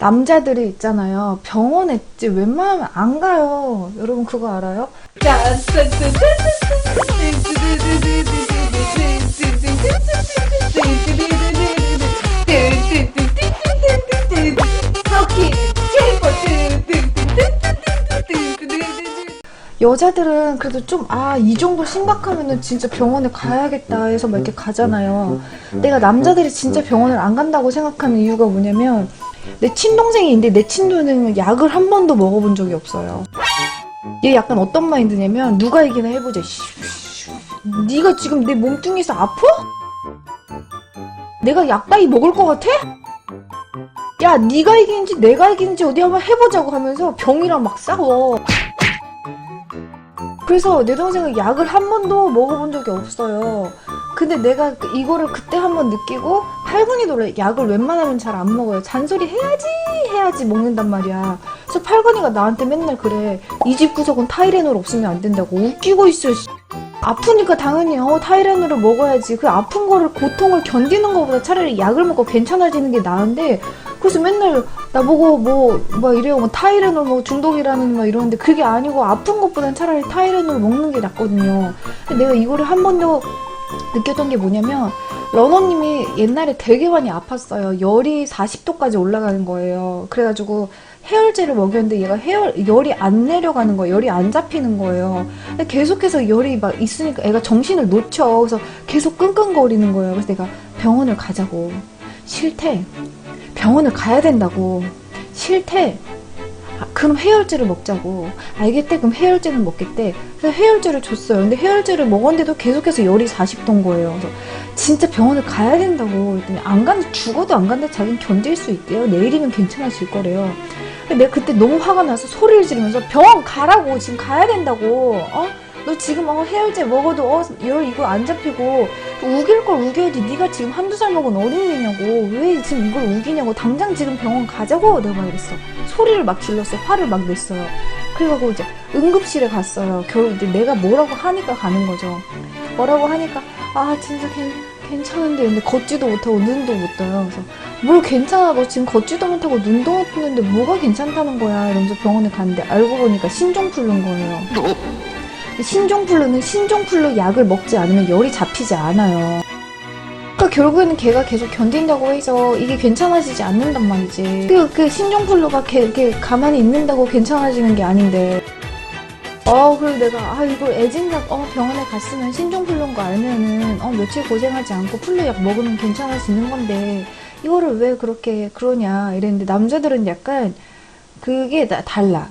남자들이 있잖아요. 병원에 이제 웬만하면 안 가요. 여러분 그거 알아요? 여자들은 그래도 좀, 아, 이 정도 심각하면은 진짜 병원에 가야겠다 해서 막 이렇게 가잖아요. 내가 남자들이 진짜 병원을 안 간다고 생각하는 이유가 뭐냐면, 내 친동생이 있는데 내 친동생은 약을 한 번도 먹어본 적이 없어요. 얘 약간 어떤 마인드냐면, 누가 이기나 해보자. 네가 지금 내 몸뚱이에서 아파? 내가 약 따위 먹을 것 같아? 야, 네가 이기는지 내가 이기는지 어디 한번 해보자고 하면서 병이랑 막 싸워. 그래서 내 동생은 약을 한 번도 먹어본 적이 없어요. 근데 내가 그- 이거를 그때 한번 느끼고 팔근이도 약을 웬만하면 잘 안 먹어요. 잔소리 해야지 해야지 먹는단 말이야. 그래서 팔근이가 나한테 맨날 그래. 이 집 구석은 타이레놀 없으면 안 된다고 웃기고 있어. 씨. 아프니까 당연히 어 타이레놀을 먹어야지. 그 아픈 거를 고통을 견디는 것보다 차라리 약을 먹고 괜찮아지는 게 나은데 그래서 맨날 나보고 뭐, 뭐 이래요. 뭐 타이레놀 뭐 중독이라는 막 이러는데 그게 아니고 아픈 것보단 차라리 타이레놀 먹는 게 낫거든요. 근데 내가 이거를 한 번도 느꼈던 게 뭐냐면 러너님이 옛날에 되게 많이 아팠어요. 열이 40도까지 올라가는 거예요. 그래가지고 해열제를 먹였는데 얘가 해열 열이 안 내려가는 거예요. 열이 안 잡히는 거예요. 계속해서 열이 막 있으니까 애가 정신을 놓쳐. 그래서 계속 끙끙거리는 거예요. 그래서 내가 병원을 가자고. 싫대. 병원을 가야 된다고. 싫대. 아, 그럼 해열제를 먹자고. 알겠대? 그럼 해열제를 먹겠대. 그래서 해열제를 줬어요. 근데 해열제를 먹었는데도 계속해서 열이 40도인 거예요. 그래서 진짜 병원을 가야 된다고. 그랬더니 안 간, 죽어도 안 간다. 자기는 견딜 수 있대요. 내일이면 괜찮아질 거래요. 근데 내가 그때 너무 화가 나서 소리를 지르면서 병원 가라고. 지금 가야 된다고. 어? 너 지금 어, 해열제 먹어도 어, 열 이거 안 잡히고 우길 걸 우겨야지. 네가 지금 한두 살 먹은 어린이냐고. 왜 지금 이걸 우기냐고. 당장 지금 병원 가자고. 내가 막 이랬어. 소리를 막 질렀어. 화를 막 냈어요. 그래가지고 이제 응급실에 갔어요. 결국 이제 내가 뭐라고 하니까 가는 거죠. 뭐라고 하니까 아 진짜 괜, 괜찮은데. 근데 걷지도 못하고 눈도 못 떠요. 그래서 뭘 괜찮아 너 지금 걷지도 못하고 눈도 못 뜨는데 뭐가 괜찮다는 거야. 이러면서 병원에 갔는데 알고 보니까 신종플루인 거예요 신종플루는 신종플루 약을 먹지 않으면 열이 잡히지 않아요. 그러니까 결국에는 걔가 계속 견딘다고 해서 이게 괜찮아지지 않는단 말이지. 그, 그 신종플루가 걔, 이렇게 가만히 있는다고 괜찮아지는 게 아닌데. 어, 그리고 내가, 아, 이거 애진약, 어, 병원에 갔으면 신종플루인 거 알면은, 어, 며칠 고생하지 않고 플루약 먹으면 괜찮아지는 건데, 이거를 왜 그렇게 그러냐, 이랬는데, 남자들은 약간, 그게 다- 달라.